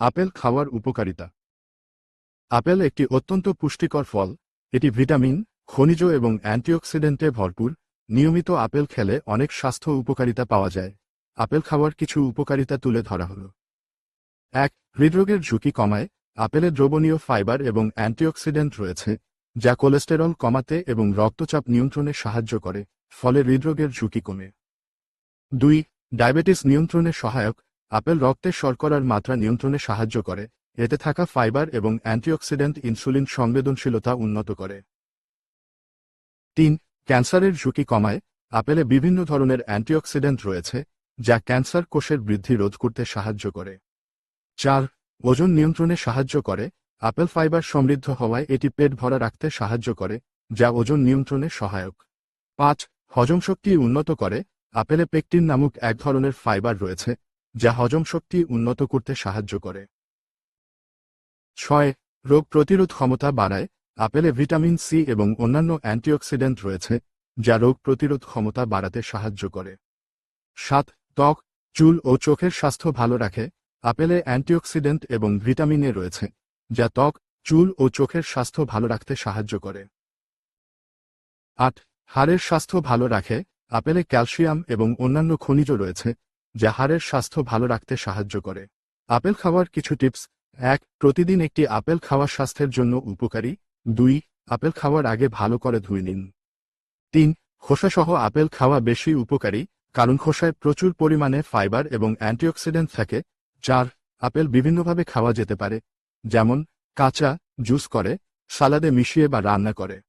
Apple খাওয়ার উপকারিতা। Apple একটি অত্যন্ত পুষ্টিকর ফল, এটি ভিটামিন, খনিজ এবং অ্যান্টিঅক্সিডেন্টে ভরপুর, নিয়মিত আপেল খেলে অনেক স্বাস্থ্য উপকারিতা পাওয়া যায়। আপেল খাওয়ার কিছু উপকারিতা তুলে ধরা হল। এক, হৃদরোগের ঝুঁকি কমায়, আপেলে দ্রবণীয় ফাইবার এবং অ্যান্টিঅক্সিডেন্ট রয়েছে, যা কোলেস্টেরল কমাতে এবং রক্তচাপ নিয়ন্ত্রণে সাহায্য করে, ফলে হৃদরোগের ঝুঁকি কমে। দুই, ডায়াবেটিস নিয়ন্ত্রণে সহায়ক আপেল রক্তে শর্করার মাত্রা নিয়ন্ত্রণে সাহায্য করে, এতে থাকা ফাইবার এবং অ্যান্টিঅক্সিডেন্ট ইনসুলিন সংবেদনশীলতা উন্নত করে। তিন, ক্যান্সারের ঝুঁকি কমায়, আপেলে বিভিন্ন ধরনের অ্যান্টিঅক্সিডেন্ট রয়েছে, যা ক্যান্সার কোষের বৃদ্ধি রোধ করতে সাহায্য করে। চার, ওজন নিয়ন্ত্রণে সাহায্য করে, আপেল ফাইবার সমৃদ্ধ হওয়ায় এটি পেট ভরা রাখতে সাহায্য করে, যা ওজন নিয়ন্ত্রণে সহায়ক। পাঁচ, হজম শক্তি উন্নত করে, আপেলে পেকটিন নামক এক ধরনের ফাইবার রয়েছে যা হজম শক্তি উন্নত করতে সাহায্য করে। ছয়, রোগ প্রতিরোধ ক্ষমতা বাড়ায়। আপেলে ভিটামিন সি এবং অন্যান্য অ্যান্টিঅক্সিডেন্ট রয়েছে, যা রোগ প্রতিরোধ ক্ষমতা বাড়াতে সাহায্য করে। সাত, ত্বক, চুল ও চোখের স্বাস্থ্য ভালো রাখে। আপেলে অ্যান্টিঅক্সিডেন্ট এবং ভিটামিন এ রয়েছে, যা ত্বক, চুল ও চোখের স্বাস্থ্য ভালো রাখতে সাহায্য করে। আট, হাড়ের স্বাস্থ্য ভালো রাখে। আপেলে ক্যালসিয়াম এবং অন্যান্য খনিজ রয়েছে যা হাড়ের স্বাস্থ্য ভালো রাখতে সাহায্য করে। আপেল খাওয়ার কিছু টিপস। এক, প্রতিদিন একটি আপেল খাওয়া স্বাস্থ্যের জন্য উপকারী। দুই, আপেল খাওয়ার আগে ভালো করে ধুয়ে নিন। তিন, খোসাসহ আপেল খাওয়া বেশি উপকারী, কারণ খোসায় প্রচুর পরিমাণে ফাইবার এবং অ্যান্টিঅক্সিডেন্ট থাকে। চার, আপেল বিভিন্নভাবে খাওয়া যেতে পারে। যেমন, কাঁচা জুস করে, সালাদে মিশিয়ে বা রান্না করে।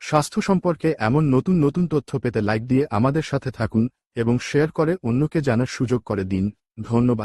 স্বাস্থ্য সম্পর্কে এমন নতুন নতুন তথ্য পেতে লাইক দিয়ে আমাদের সাথে থাকুন এবং শেয়ার করে অন্যকে জানার সুযোগ করে দিন। ধন্যবাদ।